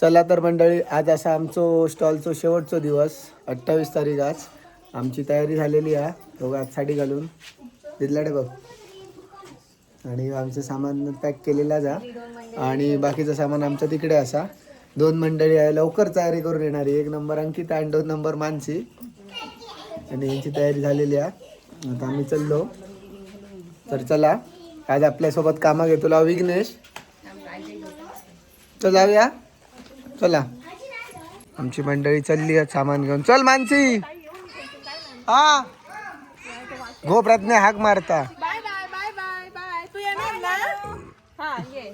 चला तर मंडळी आज असा आमचो स्टॉलचो शेवटचो दिवस अठ्ठावीस तारीख आज. आमची तयारी झालेली आहे दोघं आज साडी घालून. दिदलाडे बघ. आणि आमचं सामान पॅक केलेला जा. आणि बाकीचं सामान आमचं तिकडे असा. दोन मंडळी आहे लवकर तयारी करून येणारी एक नंबर अंकिता आणि दोन नंबर मानसी. आणि यांची तयारी झालेली आहे. आता आम्ही चाललो. तर चला आज आपल्यासोबत कामा घेतो तुला विघ्नेश. तर जाऊया. चला. आमची मंडळी चालली आहे सामान घेऊन. चल मानसी. हा. गो प्रज्ञा हाक मारता. Bye bye bye bye bye. तू येणार ना? हा ये.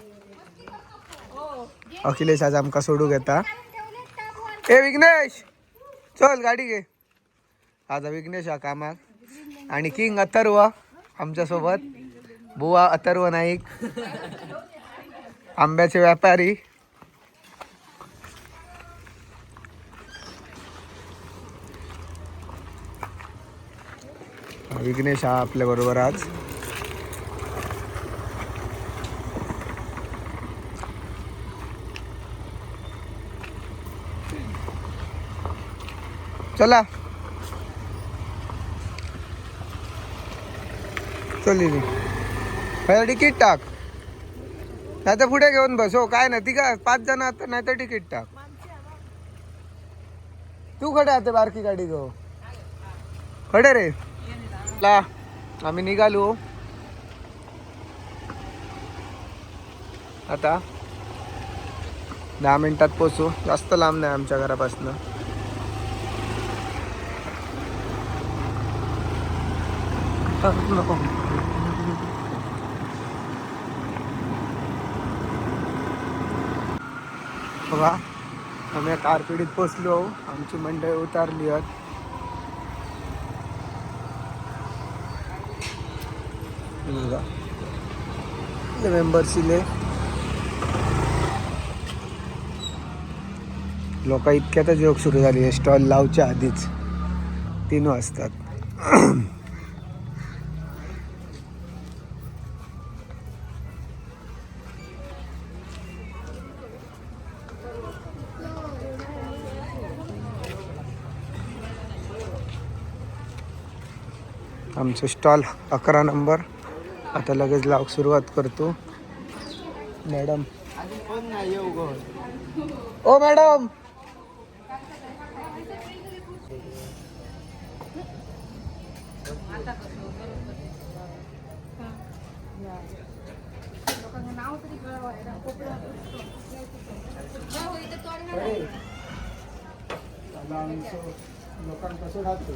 अखिलेश आज आमका सोडू घेता. ए विघ्नेश! चल गाडी घे. आज विघ्नेश हा कामाक आणि किंग अथर्व आमच्यासोबत. बुवा अथर्व नाईक. आंब्याचे व्यापारी. विघ्नेश हा आपल्या बरोबर आज. चला. चल पहिला तिकीट टाक. नाही तर पुढे घेऊन बस. हो काय नाही. ती का पाच जण आता नाही तर तिकीट टाक. तू खडे आता बारकी गाडी घेऊ खडे रे. ला आम्ही निघालो. आता दहा मिनिटात पोचू जास्त लांब नाही आमच्या घरापासून. बघा आम्ही कारपिडीत पोचलो आमची मंडळी उतारली आहेत. बघा मेंबर्सले लोक इतक्यातच योग सुरू झाली स्टॉल लावच्या आधीच तीन वाजतात आमचं स्टॉल अकरा नंबर आता लगेच लावक सुरुवात करतो. मॅडम. ओ मॅडम! लोकांपासून राहतो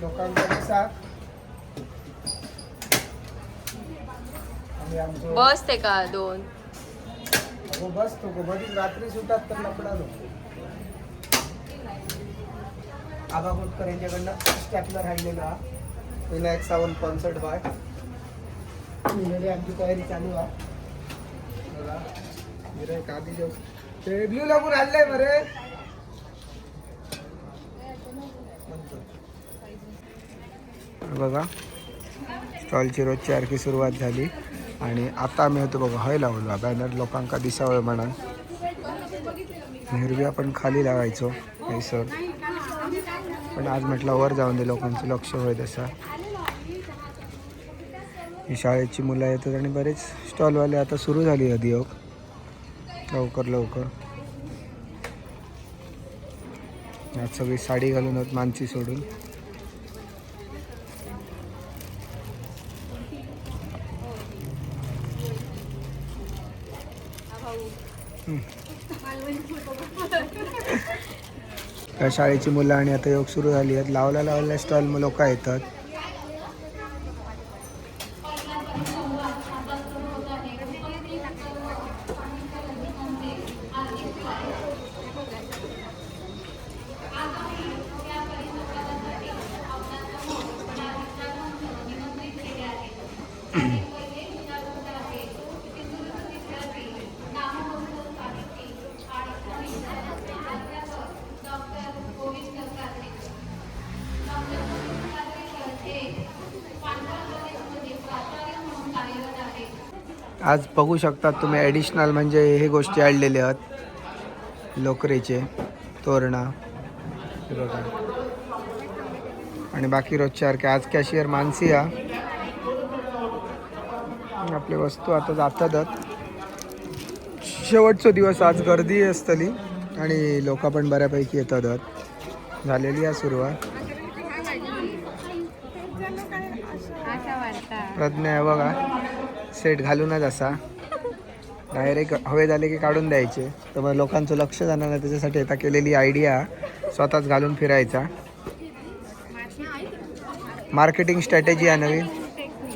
लोकांचा आमचो बस ते का दोन? अगो बस तो गो रात्री सुटात तर लपडा नको आबा कोटकर यांच्याकडनं स्टॅपलर राहिलेला विनायक सावंत कॉन्सर्ट बाय. मिळाली आमची तयारी चालू आहे. बघा. गिरायक आधी जेव ते ब्ल्यू लागून आणलंय बरे. बघा. स्टॉलची रोजची आरखी सुरुवात झाली. आणि आता आम्ही होतो बघा हय लावलो बॅनर लोकांका दिसावं म्हणा हिरवी आपण खाली लावायचो नाही सर. पण आज म्हटलं वर जाऊन दे लोकांचं लक्ष होय तसा. ही शाळेची मुलं येतात आणि बरेच स्टॉलवाले आता सुरू झाली अधियोग लवकर लवकर. आज सगळी साडी घालून आहोत मानची सोडून. त्या शाळेची मुलं आणि आता योग सुरू झाली आहेत. लावल्या लावल्या स्टॉल लोक येतात. आज बघू शकतात तुम्ही ॲडिशनल म्हणजे हे गोष्टी आणलेल्या आहेत. लोकरेचे तोरणा. बघा. आणि बाकी रोजच्यासारखे आज कॅशियर मानसी हा. आपले वस्तू आता जातातच. शेवटचो दिवस आज गर्दी असतली आणि लोक पण बऱ्यापैकी येतात. झालेली आहे सुरुवात. प्रज्ञा आहे बघा. सेट घालूनच असा. डायरेक्ट हवे झाले की काढून द्यायचे. तर मग लोकांचं लक्ष जाणार नाही त्याच्यासाठी आता केलेली आयडिया स्वतःच घालून फिरायचा. मार्केटिंग स्ट्रॅटेजी आहे नवीन.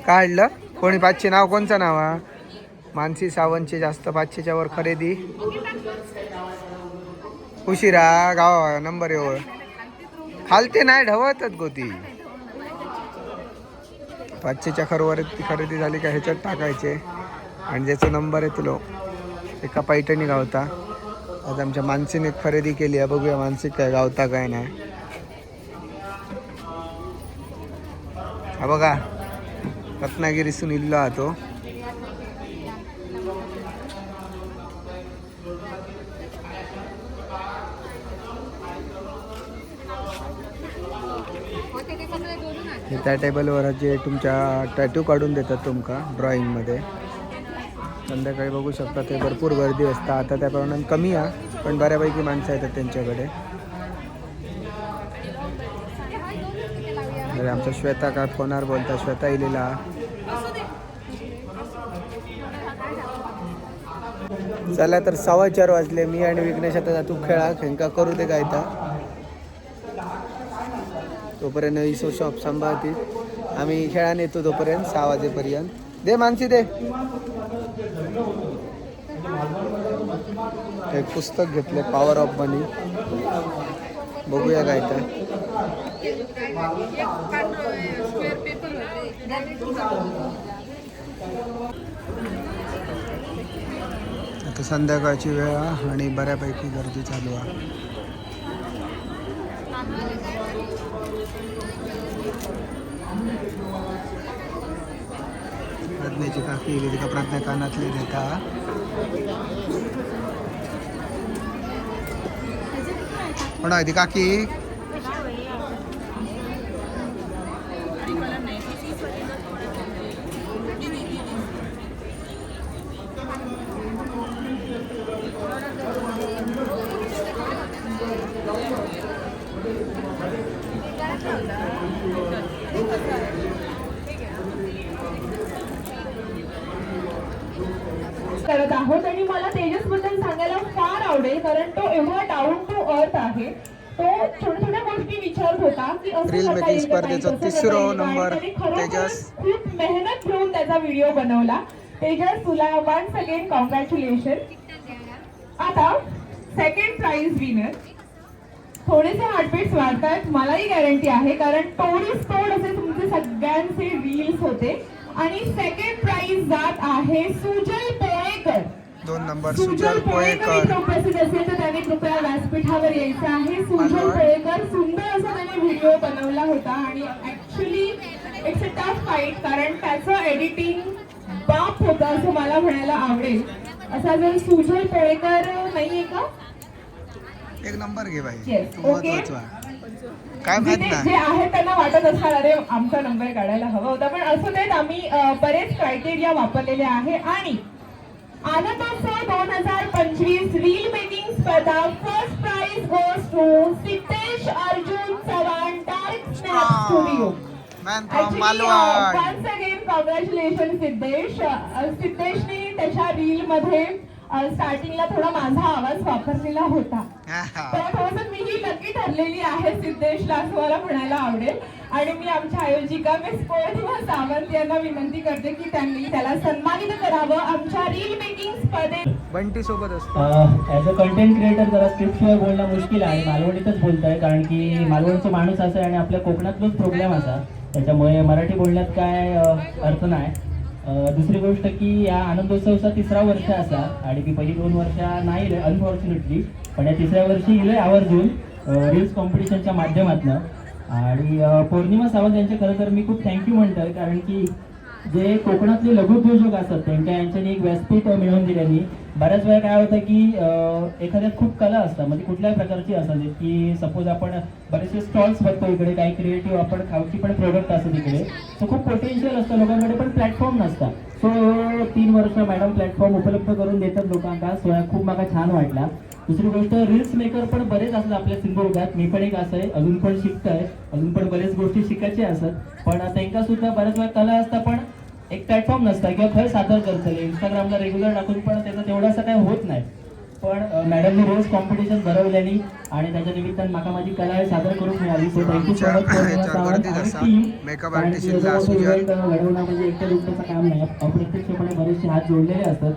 काढलं. कोणी पाचशे नाव कोणचं नाव हा? मानसी सावंतचे जास्त पाचशेच्या वर खरेदी. उशिरा गाव नंबर एवढ खालते नाही ढवतच गोती. पाचशेच्या खरोवर ती खरेदी झाली का ह्याच्यात टाकायचे. आणि ज्याचा नंबर आहे तुलो एका पैठणी गावता. आज आमच्या मानसीने खरेदी केली आहे बघूया मानसिक काय गावता काय नाही. हा बघा रत्नागिरीसून इल्लो हा तो. त्या टेबलवर जे तुमच्या टॅटू काढून देतात तुमका ड्रॉईंगमध्ये संध्याकाळी बघू शकता ते भरपूर गर्दी असतं. आता त्या प्रमाणात कमी आहे पण बऱ्यापैकी माणसं येतात त्यांच्याकडे. अरे आमचा श्वेता का फोनार बोलता? श्वेता इलेला. चला तर सव्वा चार वाजले. मी आणि विघ्नेश आता तू खेळा खेंका करू दे काय तर तोपर्यंत इसो शॉप सांभाळतील आम्ही खेळाने येतो तोपर्यंत सहा वाजेपर्यंत. दे मानसी दे. एक पुस्तक घेतले पॉवर ऑफ मनी बघूया काय तर. आता संध्याकाळची वेळ आहे आणि बऱ्यापैकी गर्दी चालू आहे. प्रज्ञेची काकी इली तिका प्रज्ञा कानातली देता म्हणा ती काकी करत आहोत आणि मला तेजसबद्दल सांगायला फार आवडेल कारण तो एवढा डाऊन टू अर्थ आहे तो छोट्या छोट्या गोष्टी विचारत होता की असं Reel करता making येईल का का? नंबर तेजस. खूप मेहनत घेऊन त्याचा व्हिडिओ बनवला. तेजस तुला वन्स अगेन कॉंग्रॅच्युलेशन आता सेकंड प्राइज विनर थोडेसे हार्टबीट्स वाढतायत मलाही गॅरंटी आहे कारण तोडीस तोड असे तुमचे सगळ्यांचे रील्स होते. आणि सेकंड प्राइज जात आहे सुजल पोळेकर. दोन नंबर सुजल पोळेकर पोळेकर इथं उपस्थित असेल तर त्याने कृपया व्यासपीठावर यायचं आहे. सुजल. पोळेकर सुंदर असा त्याने व्हिडिओ बनवला होता आणि actually it's a tough fight कारण त्याचं एडिटिंग बाप होतं असं मला म्हणायला आवडेल. असा जर सुजल पोळेकर नाहीये का? एक नंबर घे okay. महत्त्वाचा काय जे आहेत त्यांना वाटत असणार अरे आमचा नंबर काढायला हवा होता. पण असू देत आम्ही बरेच क्रायटेरिया वापरलेले आहे. आणि आनंदोत्सव दोन हजार पंचवीस रील मेकिंग स्पर्धा first prize goes to Siddhesh Arjun Chavan dark snap studio once again congratulation Siddhesh. अ, सिद्धेशने त्याच्या रील मध्ये स्टार्टिंगला थोडा माझा आवाज वापरलेला होता. तर थोडंसं मीही लकी ठरलेली आहे सिद्धेशला असं मला म्हणायला आवडेल. आणि मी आमच्या आयोजिका मिस पौर्णिमा सावंत यांना विनंती करते की त्यांनी त्याला सन्मानित करावं. आमच्या रील मेकिंग स्पर्धेत बंटी सोबत असतो ॲज अ कंटेंट क्रिएटर जरा स्क्रिप्टशिवाय बोलणं मुश्किल आहे. मालवणीतच बोलतोय कारण की मालवणचा माणूस असा आहे आणि आपल्या कोकणातलाच प्रॉब्लेम असा. त्याच्यामुळे मराठी बोलण्यात काय अर्थ नाही. दुसरी गोष्ट की या आनंदोत्सवचा तिसरा वर्ष असा आणि मी पहिली दोन वर्ष नाही अनफॉर्च्युनेटली पण या तिसऱ्या वर्षी इले आवर्जून रील्स कॉम्पिटिशनच्या माध्यमातून आणि पौर्णिमा सावंत यांचे खरं तर मी खूप थँक्यू म्हणतोय कारण की जे कोकणातले लघुउद्योजक असतात त्यांच्या यांच्यानी एक व्यासपीठ मिळवून दिल्याने बऱ्याच वेळा काय होतं की एखाद्यात खूप कला असतात म्हणजे कुठल्याही प्रकारची असतात की सपोज आपण बरेचसे स्टॉल्स बघतो इकडे काही क्रिएटिव्ह आपण खाऊची पण प्रोडक्ट असतात इकडे सो खूप पोटेन्शियल असतं लोकांकडे पण प्लॅटफॉर्म नसता सो तीन वर्ष मॅडम प्लॅटफॉर्म उपलब्ध करून देतात लोकांना सो खूप मला छान वाटला. दुसरी गोष्ट रील्स मेकर पण बरेच असतात आपल्या सिंधुदुर्गात मी पण एक असं आहे. अजून पण शिकतोय. अजून पण बरेच गोष्टी शिकायच्या असतात. पण त्यांना सुद्धा बऱ्याच वेळा कला असतात पण एक प्लॅटफॉर्म नसता किंवा खरं सादर करतले इंस्टाग्रामला रेग्युलर टाकून पण त्याचं तेवढा असं काही होत नाही. पण मॅडमने रोज कॉम्पिटिशन भरवल्यानी आणि त्याच्या निमित्तानं माका माझी कला सादर करून मिळाली. So thank you so much. घडवणं म्हणजे एकट्या दुसऱ्याचं काम नाही. अप्रत्यक्षपणे बरेचसे हात जोडलेले असतात.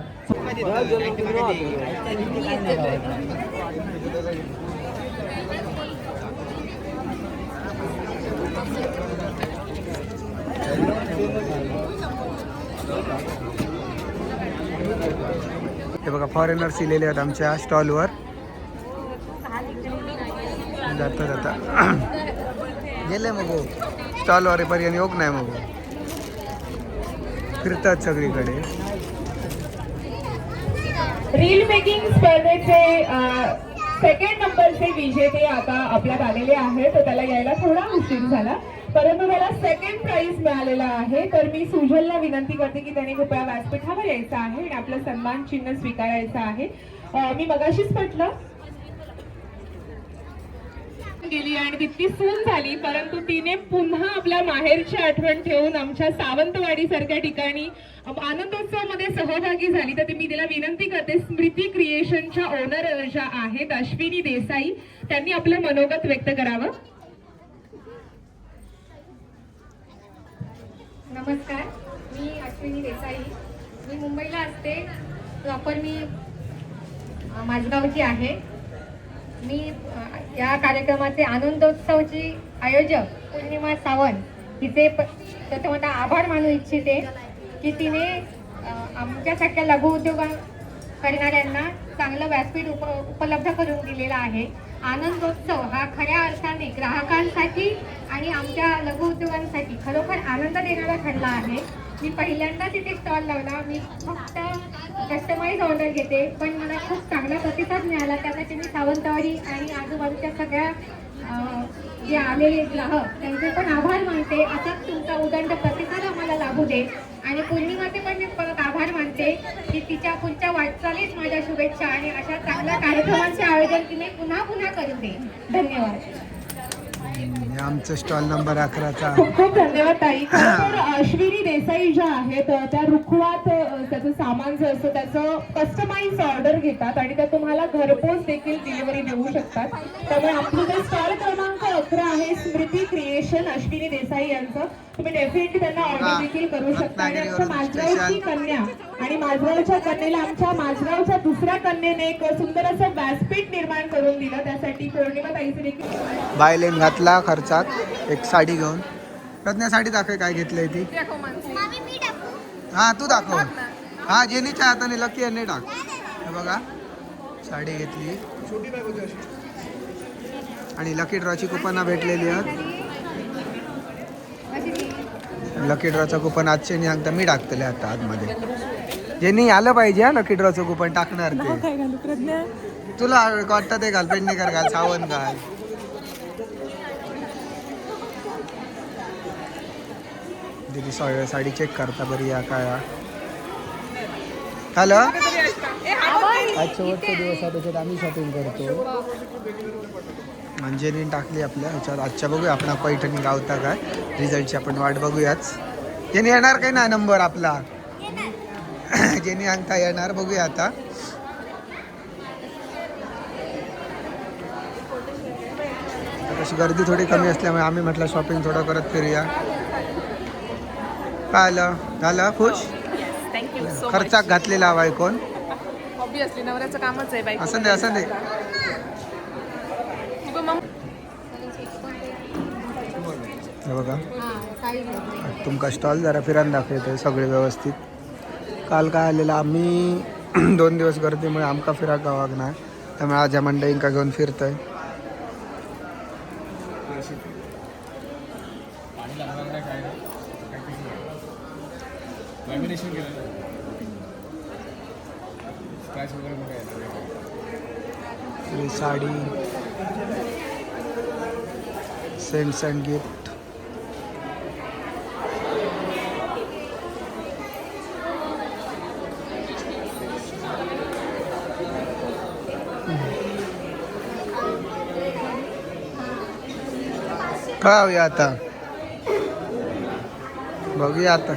हे बघा फॉरेनर्स इलेले आहेत आमच्या स्टॉलवर जाता जाता. गेले मग हो. स्टॉलवर पर्यंत योग नाही मग हो. फिरतात सगळीकडे. रील मेकिंग स्पर्धेचे सेकंड नंबरचे विजेते आता आपल्यात आलेले आहेत. तर त्याला यायला थोडा उशीर झाला. परंतु मला सेकंड प्राइज मिळालेला आहे. तर मी सुजलला विनंती करते की त्याने कृपया व्यासपीठावर यायचं आहे आणि आपलं सन्मान चिन्ह स्वीकारायचं आहे. मी मगाशीच म्हटलं. गेली आणि तितकी सून झाली परंतु तिने पुन्हा आपल्या माहेरची आठवण ठेवून आमच्या सावंतवाडी सारख्या ठिकाणी आनंदोत्सवामध्ये सहभागी झाली. तर मी तिला विनंती करते स्मृती क्रिएशनच्या ओनर ज्या आहेत अश्विनी देसाई त्यांनी आपलं मनोगत व्यक्त करावं. नमस्कार. मी अश्विनी देसाई. मी मुंबईला असते. प्रॉपर मी माझगावची आहे. मी या कार्यक्रमाचे आनंदोत्सवची आयोजक पूर्णिमा सावंत हिचे प प्रथमतः आभार मानू इच्छिते की तिने आमच्यासारख्या लघु उद्योग करणाऱ्यांना चांगलं व्यासपीठ उप उपलब्ध करून दिलेलं आहे. आनंदोत्सव हा खऱ्या अर्थाने ग्राहकांसाठी आणि आमच्या लघु उद्योगांसाठी खरोखर आनंद देणारा ठरला आहे. मी पहिल्यांदाच इथे स्टॉल लावला. मी फक्त कस्टमाइज ऑर्डर घेते पण मला खूप चांगला प्रतिसाद मिळाला. त्यासाठी मी सावंतवाडी आणि आजूबाजूच्या सगळ्या जे आलेले ग्राहक त्यांचे पण आभार मानते. असाच तुमचा उदंड प्रतिसाद आम्हाला लाभू दे. आणि पौर्णिमाचे पण मी परत आभार मानते की तिच्या पुढच्या वाटचालीस माझ्या शुभेच्छा आणि अशा चांगल्या कार्यक्रमांचे आयोजन तिने पुन्हा पुन्हा करू दे. धन्यवाद. हे आमचं स्टॉल नंबर अकराचा. खूप खूप धन्यवाद ताई. तर अश्विनी देसाई ज्या आहेत त्या रुखवात त्याचं सामान जे असतं त्याचं कस्टमाइज ऑर्डर घेतात आणि त्या तुम्हाला घरपोच देखील डिलिव्हरी देऊ शकतात. त्यामुळे आपलं जे स्टॉल क्रमांक अकरा आहे स्मृती क्रिएशन अश्विनी देसाई यांचं तुम्ही डेफिनेटली त्यांना. ऑर्डर देखील करू शकता. आणि आमच्या माझगावची. कन्या आणि माझगावच्या कन्येला आमच्या माझगावच्या दुसऱ्या कन्येने एक सुंदर असं व्यासपीठ निर्माण करून दिलं. त्यासाठी पौर्णिमा ताईचे देखील बायलेन घातला खर्चात. एक साडी घेऊन. प्रज्ञा साडी दाखव काय घेतलंय ती. हा तू दाखव. हा जेनीच्या हाताने लकी यांनी टाक. हे बघा. साडी घेतली. आणि लकी ड्रॉची कुपन भेटलेली आहेत. लकी ड्रॉचं कुपन आजचे नाही सांगता मी टाकतले आता आतमध्ये. जेनी आलं पाहिजे हा लकी ड्रॉचं कुपन टाकणार ते. तुला वाटतं ते घाल पेडणेकर घाल सावंत घाल दिदी साडी चेक करता बरी या काय हॅलो आज शेवटचा दिवस आहे त्याच्यात आम्ही शॉपिंग करतो. अंजनी टाकली आपल्या ह्याच्यात आजच्या बघूया आपण पैठणी गावता काय? रिझल्टची आपण वाट बघूयाच. जेनी येणार काय ना नंबर आपला? जेनी अंगठा येणार बघूया आता. तशी गर्दी थोडी कमी असल्यामुळे आम्ही म्हटलं शॉपिंग थोडं करत फिरूया. काय आलं? झालं? खुश? खर्चाक घातलेला हवाय कोण? असं दे असं दे मग हे बघा. तुमका स्टॉल जरा फिरान दाखवतोय सगळे व्यवस्थित. काल काय आलेलं आम्ही दोन दिवस गर्दीमुळे आमका फिराक गावाक नाही त्यामुळे आज या मंडळींका घेऊन फिरतोय. लॅमिनेशन केलं स्क्रॅच वगैरे पण काय येणार नाही. ही साडी सेंट्स अँड गिफ्ट काय आता. बघूया आता.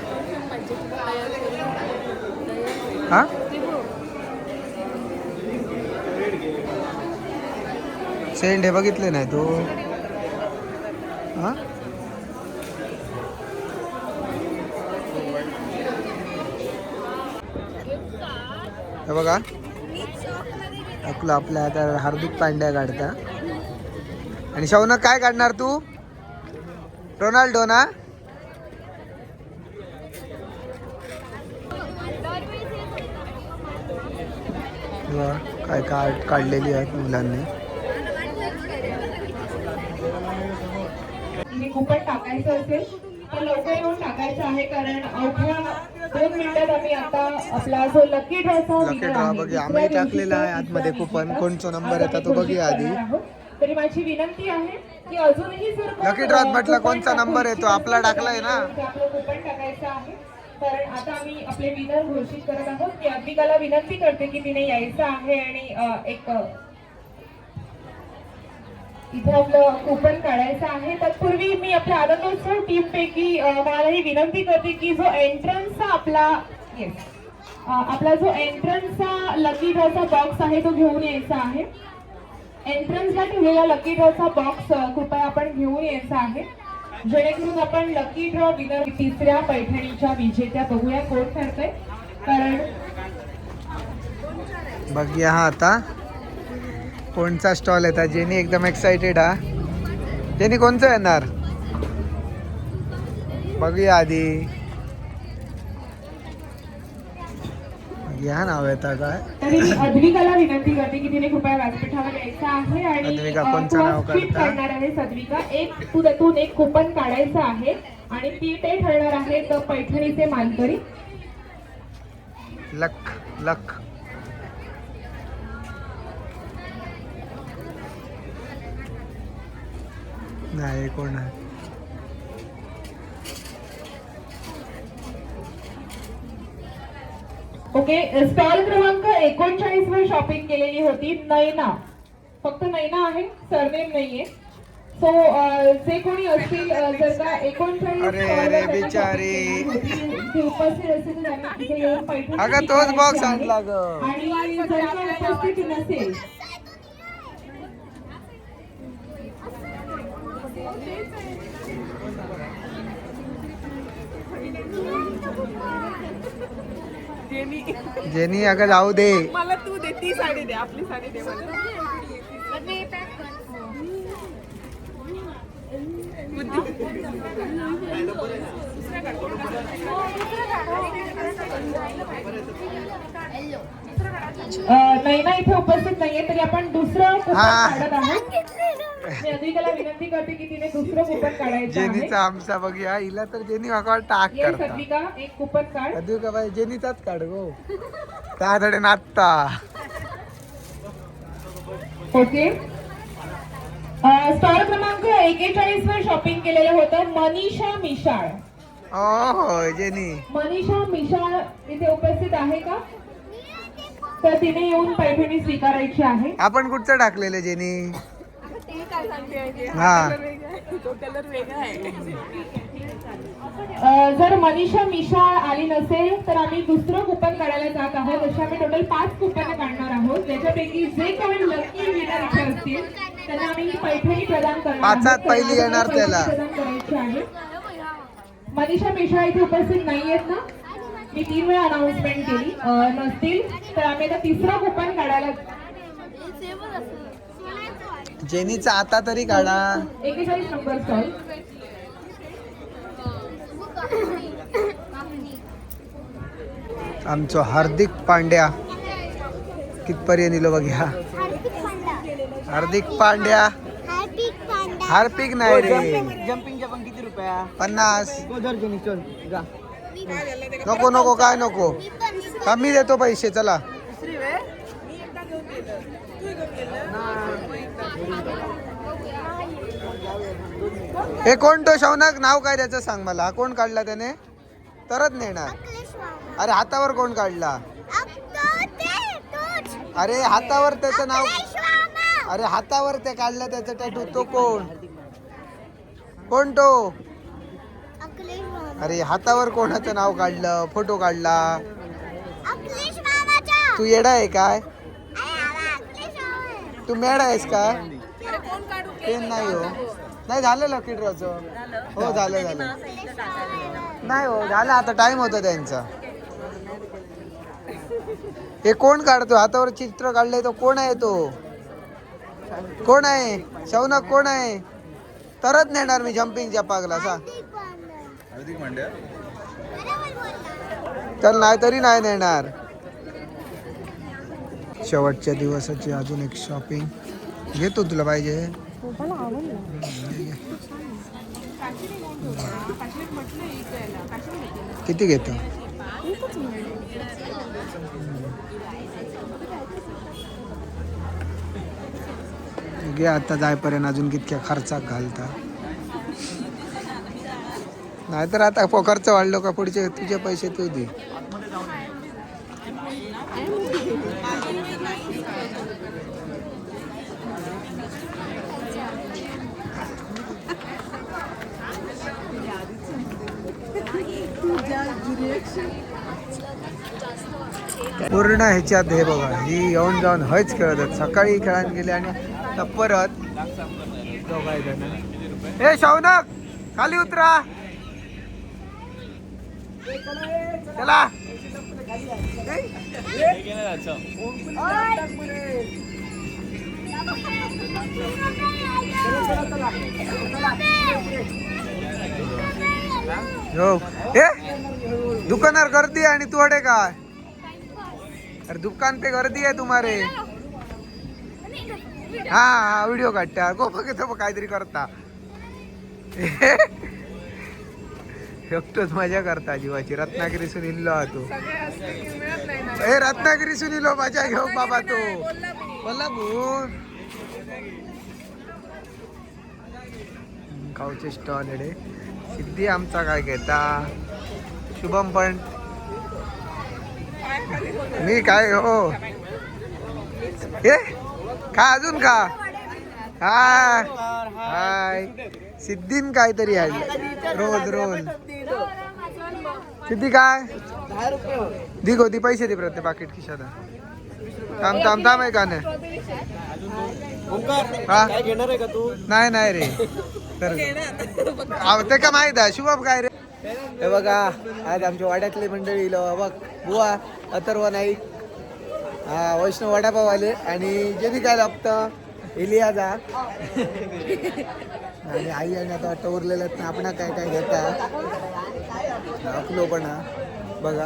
हा? सेंट हे बघितले नाही तू. हा? हे बघा. आपलं आपल्या आता हार्दिक पांड्या काढता. आणि शौनक काय काढणार तू? रोनाल्डो ना? काय कार्ड काढलेली आहेत मुलांनी. कुपन टाकायचं असेल तर लवकर येऊन टाकायचं आहे कारण अवघ्या दोन मिनिटात आम्ही आता आपला जो लकी ड्रॉ बघूया. आम्ही टाकलेला आहे आतमध्ये कुपन कोणचा नंबर येतात तो बघूया आधी. तरी माझी विनंती आहे की लकी ड्रॉत म्हटलं टाकू नंबर येतो? आपला टाकलाय ना? तर आपलं कुपन टाकायचं आहे कारण आता आम्ही आपले विनर घोषित करत आहोत मी अद्विकाला विनंती करते की तिने यायचं आहे आणि एक इथे आपलं कुपन काढायचं आहे तत्पूर्वी मी आपल्या आनंदोत्सव टीम पैकी मला ही विनंती करते की जो एंट्रन्सचा आपला येस आपला जो एंट्रन्सचा लकी ड्रॉचा बॉक्स आहे तो घेऊन यायचा आहे एंट्रन्सला ठेवलेला लकी ड्रॉचा बॉक्स कृपया आपण घेऊन यायचा आहे. जेणेकरून आपण लकी ड्रॉ विनर तिसऱ्या पैठणीच्या विजेत्या बघूया कोण ठरते कारण बघूया हा आता. कोणचा स्टॉल येतात जेनी एकदम एक्साइटेड हा. जेनी कोणचं येणार? बघूया आधी. या नाव येतं काय अद्विकाला विनंती करते की तिने कृपया व्यासपीठावर यायचं आहे आणि नाव? करणार आहे सद्विका एक त्यातून एक कुपन काढायचं आहे आणि ती ते ठरणार आहे तर पैठणीचे मानकरी. लख लख. नाही कोण आहे? ओके स्टॉल क्रमांक एकोणचाळीस वर शॉपिंग केलेली होती नैना फक्त नैना आहे सरनेम नाहीये सो जे कोणी असतील जर का एकोणचाळीस उपस्थित असतील तर त्यांनी तिथे येऊन पैठणी अगं, तोच आहे. आणला. आणि जर का उपस्थित नसेल जेनी. जेनी अगं जाऊ दे. मला तू दे ती साडी दे आपली साडी दे मला. नैना इथे उपस्थित नाहीये तरी आपण दुसरं कुपन हा. काढत आहोत. मी विनंती करते की तिने दुसरं कुपन काढायचं आहे. जेनीचा आमचा बघूया. हिला तर जेनी माका टाक करता. एक कुपन काढ. का बाई जेनीचाच काढ गो. त्याकडे नाचता. ओके. स्टॉल क्रमांक एकेचाळीस वर शॉपिंग केलेलं होतं. मनीषा मिशाळ. ओ हो जेनी. मनीषा मिशाळ इथे उपस्थित आहे का? तर तिने येऊन पैठणी स्वीकारायची आहे आपण कुठचं टाकलेलं जेनी? हा. जर मनीषा मिशाळ आली नसेल तर आम्ही दुसरं कुपन काढायला जात आहोत अशा आम्ही टोटल पाच कुपन काढणार आहोत ज्याच्यापैकी जे काही लकी विनर इथे असतील त्यांना आम्ही ही पैठणी प्रदान करणार आहोत. पाचात पहिली येणार त्याला. प्रदान करायची आहे मनीषा मिश्रा इथे उपस्थित नाहीयेत ना मी तीन वेळा अनाउन्समेंट केली. नसतील तर आम्ही आता तिसरं कुपन काढायला जेनीचा आता तरी काढा. एकेचाळीस नंबर स्टॉल आमचो हार्दिक पांड्या. कितपर्यंत इलो बघ्या हार्दिक पांड्या. हार्पिक नाही रे. जम्पिंगच्या पण किती रुपया? पन्नास. नको नको काय नको? कमी देतो पैसे चला. हे कोण तो शौनक? नाव काय त्याचं सांग मला. कोण काढला त्याने? तरच नेणार. अरे हातावर कोण काढला? अरे हातावर त्याचं नाव अरे हातावर ते काढलं त्याचं टॅटू तो कोण? कोण तो? अरे हातावर कोणाचं नाव काढलं? फोटो काढला? तू येडा आहे काय? तू मेड आहेस का? ते नाही हो. नाही झालं लकी ड्रॉचं. हो झालं झालं. नाही हो झालं. आता टाइम होता त्यांचा. हे कोण काढतो? हातावर चित्र काढलंय तो कोण आहे तो? कोण आहे? शौनक कोण आहे? तरच नेणार मी जम्पिंग जपागला सांग. तर नाही तरी नाही देणार. शेवटच्या दिवसाची अजून एक शॉपिंग घेतो तुला पाहिजे. किती घेतो? घे आता जायपर्यंत अजून कितक्या खर्चाक घालता. नाहीतर आता प- खर्च वाढलो का पुढचे तुझे पैसे तू दे. पूर्ण ह्याच्यात हे बघा ही येऊन जाऊन हयच खेळत आहेत सकाळी खेळायला गेले आणि परत हे शौनक खाली उतरा. चला. हो. ए दुकानावर गर्दी आहे आणि तू काय? अरे दुकान पे गर्दी आहे तुम्हारे. हा हा व्हिडिओ काढता गो बघतो काहीतरी करता. एकटोच मजा करता जीवाची. रत्नागिरीसून इल्लो हा तू ए रत्नागिरीसून इलो मजा घेऊ बाबा तू. कोल्हापूर खाऊचे स्टॉल एडे सिद्धी आमचा काय घेता? शुभम पण. मी काय हो. ए का अजून का हाय हाय. सिद्धीन काहीतरी आहे. रोज रोज. सिद्धी काय? दी गो दी पैसे दे प्रत्येक पाकिट खिशात थांब थांब थांब आहे का नाही हा? नाही नाही रे. तर अहो, ते का माहीत आहे? शुभम काय रे? हे बघा आज आमच्या वाड्यातले मंडळी इलो बघ बुवा अथर्व नाईक हा वैष्णव वडापाव आले. आणि जे बी काय लागतं इलिया जा आणि आई आणि आता वाटतं आहेत ना आपण काय काय घेता? आपलो पण हा. बघा.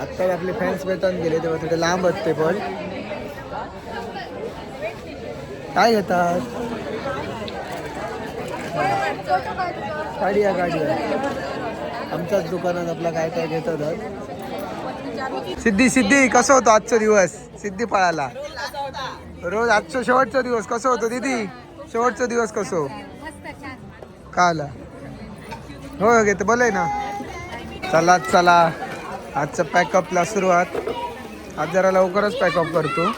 आत्ता आपले फॅन्स भेटून गेले तेव्हा थोडे लांब असते पण. काय घेतात? गाडी आहे आमच्याच दुकानात आपला काय काय घेतात सिद्धी सिद्धी कसं होतं आजचा दिवस? सिद्धी पळाला रोज आजचा शेवटचा दिवस कसं होतं दीदी? शेवटचा दिवस कसं? काला. हो घेते बोलाय ना. चला चला. आजचं पॅकअपला सुरुवात. आज जरा लवकरच पॅकअप करतो.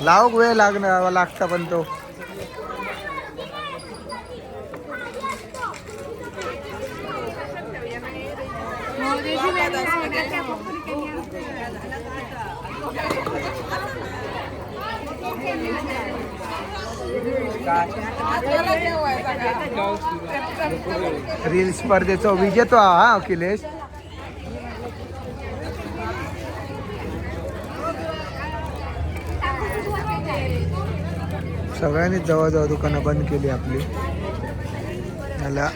लाव वेळ लागणार लागता पण तो. रील स्पर्धेचा विजेतो हा अखिलेश. सगळ्यांनीच जवळजवळ दुकानं बंद केली आपली. याला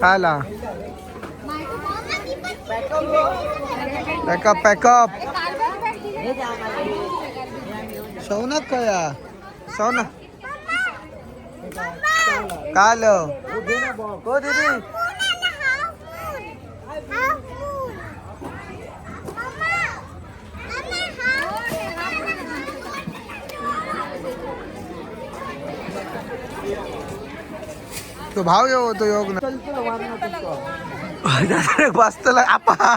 काला. पॅकअप पॅकअप सौनक कया सौना काल. हो दीदी. तो भाव येऊ होतो योग बसतला आपा.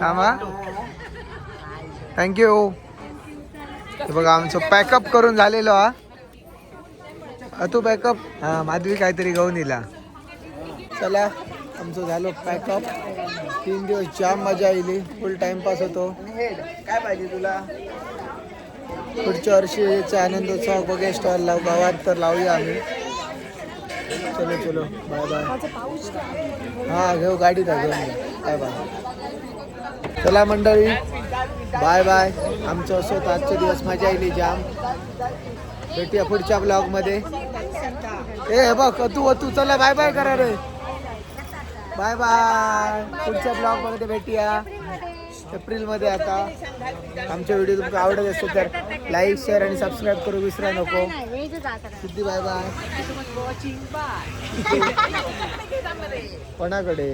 थांबा थँक्यू हे बघा आमचं पॅकअप करून झालेलो हा. अ, तू पॅकअप हा माधवी काहीतरी घेऊन येला चला आमचं झालं पॅकअप तीन दिवस जाम मजा आली. फुल टाइमपास होतो. काय पाहिजे तुला? पुढच्या वर्षीचा आनंदोत्सव बघे स्टॉल लावू गावात तर लावूया आम्ही. चलो चलो बाय बाय हा घेऊ गाडीत घेऊन घेऊ बाय बाय चला मंडळी बाय बाय आमचं असो तर आजचा दिवस मजा येईल जाम. भेटूया पुढच्या ब्लॉगमध्ये ए हे बघ तू तू चला बाय बाय करा रे. बाय बाय पुढच्या ब्लॉगमध्ये भेटूया. एप्रिलमध्ये आता आमच्या व्हिडिओ तुमचा आवडत असेल तर लाईक शेअर आणि सबस्क्राईब करू विसरा नको. सिद्धी बाय बाय कोणाकडे?